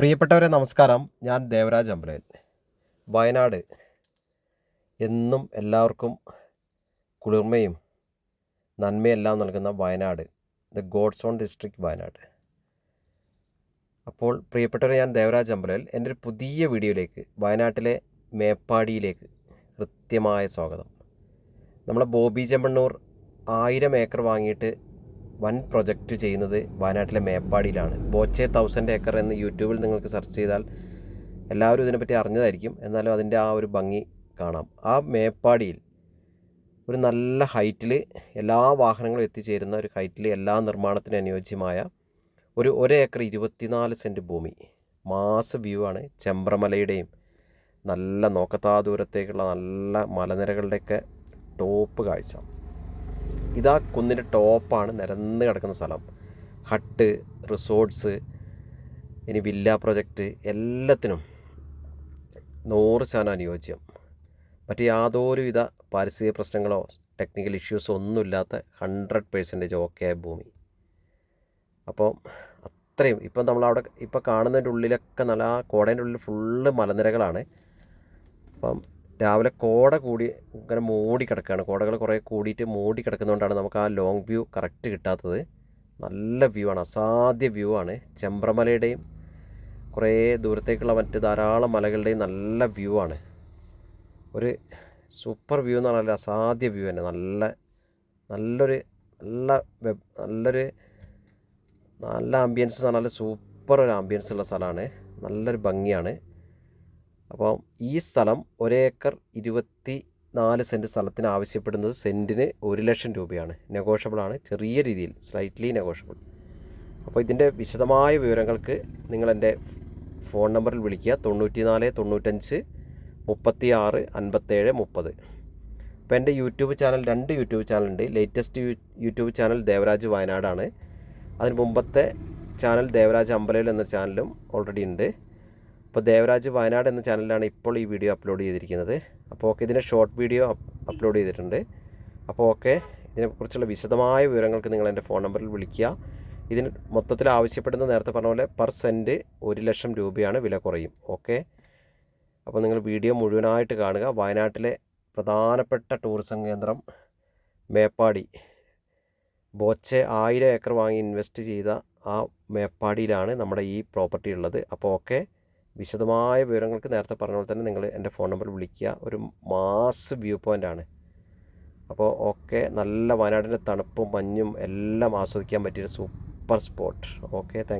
പ്രിയപ്പെട്ടവരെ നമസ്കാരം. ഞാൻ ദേവരാജ് അമ്പലൻ വയനാട്. എന്നും എല്ലാവർക്കും കുളിർമയും നന്മയെല്ലാം നൽകുന്ന Wayanad. The God's own district Wayanad. അപ്പോൾ പ്രിയപ്പെട്ടവരെ ഞാൻ ദേവരാജ് അമ്പലൽ എന്റെ ഒരു പുതിയ വീഡിയോയിലേക്ക് വയനാട്ടിലെ മേപ്പാടിയിലേക്ക് കൃത്യമായ സ്വാഗതം. നമ്മളെ ബോബി ചെമ്മണ്ണൂർ ആയിരം ഏക്കർ വാങ്ങിയിട്ട് വൻ പ്രൊജക്റ്റ് ചെയ്യുന്നത് വയനാട്ടിലെ മേപ്പാടിയിലാണ്. ബോച്ചെ തൗസൻഡ് ഏക്കർ എന്ന് യൂട്യൂബിൽ നിങ്ങൾക്ക് സെർച്ച് ചെയ്താൽ എല്ലാവരും ഇതിനെപ്പറ്റി അറിഞ്ഞതായിരിക്കും. എന്നാലും അതിന്റെ ആ ഒരു ഭംഗി കാണാം. ആ മേപ്പാടിയിൽ ഒരു നല്ല ഹൈറ്റിൽ എല്ലാ വാഹനങ്ങളും എത്തിച്ചേരുന്ന ഒരു ഹൈറ്റിൽ എല്ലാ നിർമ്മാണത്തിനും അനുയോജ്യമായ ഒരു ഒരു ഏക്കർ ഇരുപത്തിനാല് സെന്റ് ഭൂമി. മാസ് വ്യൂ ആണ്. ചെമ്പ്രമലയുടെയും നല്ല നോക്കത്താ ദൂരത്തേക്കുള്ള നല്ല മലനിരകളുടെയൊക്കെ ടോപ്പ് കാഴ്ച. ഇതാ കുന്നിന്റെ ടോപ്പാണ് നിരന്ന് കിടക്കുന്ന സ്ഥലം. ഹട്ട് റിസോർട്ട്സ് ഇനി വില്ല പ്രൊജക്റ്റ് എല്ലാത്തിനും നൂറ് ശതമാനം അനുയോജ്യം. മറ്റ് യാതൊരുവിധ പാരിസ്ഥിതിക പ്രശ്നങ്ങളോ ടെക്നിക്കൽ ഇഷ്യൂസോ ഒന്നുമില്ലാത്ത ഹൺഡ്രഡ് പേഴ്സന്റേജ് ഓക്കെ ആയ ഭൂമി. അപ്പോൾ അത്രയും ഇപ്പം നമ്മളവിടെ ഇപ്പോൾ കാണുന്നതിന്റെ ഉള്ളിലൊക്കെ നല്ല കോടേന്റെ ഉള്ളിൽ ഫുള്ള് മലനിരകളാണ്. അപ്പം രാവിലെ കോട കൂടി ഇങ്ങനെ മൂടി കിടക്കുകയാണ്. കോടകൾ കുറേ കൂടിയിട്ട് മൂടി കിടക്കുന്നതുകൊണ്ടാണ് നമുക്ക് ആ ലോങ് വ്യൂ കറക്റ്റ് കിട്ടാത്തത്. നല്ല വ്യൂ ആണ് അസാധ്യ വ്യൂ ആണ്. ചെമ്പ്രമലയുടെയും കുറേ ദൂരത്തേക്കുള്ള മറ്റ് ധാരാളം മലകളുടെയും നല്ല വ്യൂ ആണ്. ഒരു സൂപ്പർ വ്യൂ എന്ന് പറഞ്ഞാൽ അസാധ്യ വ്യൂ തന്നെ. നല്ല നല്ലൊരു നല്ല വെബ് നല്ലൊരു നല്ല ആംബിയൻസ് എന്ന് പറഞ്ഞാൽ സൂപ്പർ ഒരു ആംബിയൻസ് ഉള്ള സ്ഥലമാണ്. നല്ലൊരു ഭംഗിയാണ്. അപ്പോൾ ഈ സ്ഥലം ഒരേക്കർ ഇരുപത്തി നാല് സെന്റ് സ്ഥലത്തിന് ആവശ്യപ്പെടുന്നത് സെന്റിന് ഒരു ലക്ഷം രൂപയാണ്. നെഗോഷ്യബിളാണ് ചെറിയ രീതിയിൽ സ്ലൈറ്റ്ലി നെഗോഷ്യബിൾ അപ്പോൾ ഇതിന്റെ വിശദമായ വിവരങ്ങൾക്ക് നിങ്ങൾ എന്റെ ഫോൺ നമ്പറിൽ വിളിക്കുക. തൊണ്ണൂറ്റി നാല് തൊണ്ണൂറ്റഞ്ച് മുപ്പത്തി ആറ് അൻപത്തേഴ് മുപ്പത്. അപ്പോൾ എന്റെ യൂട്യൂബ് ചാനൽ രണ്ട് യൂട്യൂബ് ചാനലുണ്ട്. ലേറ്റസ്റ്റ് യൂട്യൂബ് ചാനൽ ദേവരാജ് വയനാടാണ്. അതിന് മുമ്പത്തെ ചാനൽ ദേവരാജ് അമ്പലയിൽ എന്ന ചാനലും ഓൾറെഡി ഉണ്ട്. അപ്പോൾ ദേവരാജ് വയനാട് എന്ന ചാനലിലാണ് ഇപ്പോൾ ഈ വീഡിയോ അപ്ലോഡ് ചെയ്തിരിക്കുന്നത്. അപ്പോൾ ഓക്കെ ഇതിന്റെ ഷോർട്ട് വീഡിയോ അപ്ലോഡ് ചെയ്തിട്ടുണ്ട്. അപ്പോൾ ഓക്കെ ഇതിനെക്കുറിച്ചുള്ള വിശദമായ വിവരങ്ങൾക്ക് നിങ്ങൾ എന്റെ ഫോൺ നമ്പറിൽ വിളിക്കുക. ഇതിന് മൊത്തത്തിൽ ആവശ്യപ്പെടുന്ന നേരത്തെ പറഞ്ഞ പോലെ പെർ സെന്റ് ഒരു ലക്ഷം രൂപയാണ് വില കുറയും. ഓക്കെ അപ്പോൾ നിങ്ങൾ വീഡിയോ മുഴുവനായിട്ട് കാണുക. വയനാട്ടിലെ പ്രധാനപ്പെട്ട ടൂറിസം കേന്ദ്രം മേപ്പാടി. ബോച്ചെ ആയിരം ഏക്കർ വാങ്ങി ഇൻവെസ്റ്റ് ചെയ്ത ആ മേപ്പാടിയിലാണ് നമ്മുടെ ഈ പ്രോപ്പർട്ടി ഉള്ളത്. അപ്പോൾ ഓക്കെ വിശദമായ വിവരങ്ങൾക്ക് നേരത്തെ പറഞ്ഞ പോലെ തന്നെ നിങ്ങൾ എന്റെ ഫോൺ നമ്പർ വിളിക്കുക. ഒരു മാസ് വ്യൂ പോയിന്റ് ആണ്. അപ്പോൾ ഓക്കെ നല്ല വയനാടിന്റെ തണുപ്പും മഞ്ഞും എല്ലാം ആസ്വദിക്കാൻ പറ്റിയൊരു സൂപ്പർ സ്പോട്ട്. Okay thank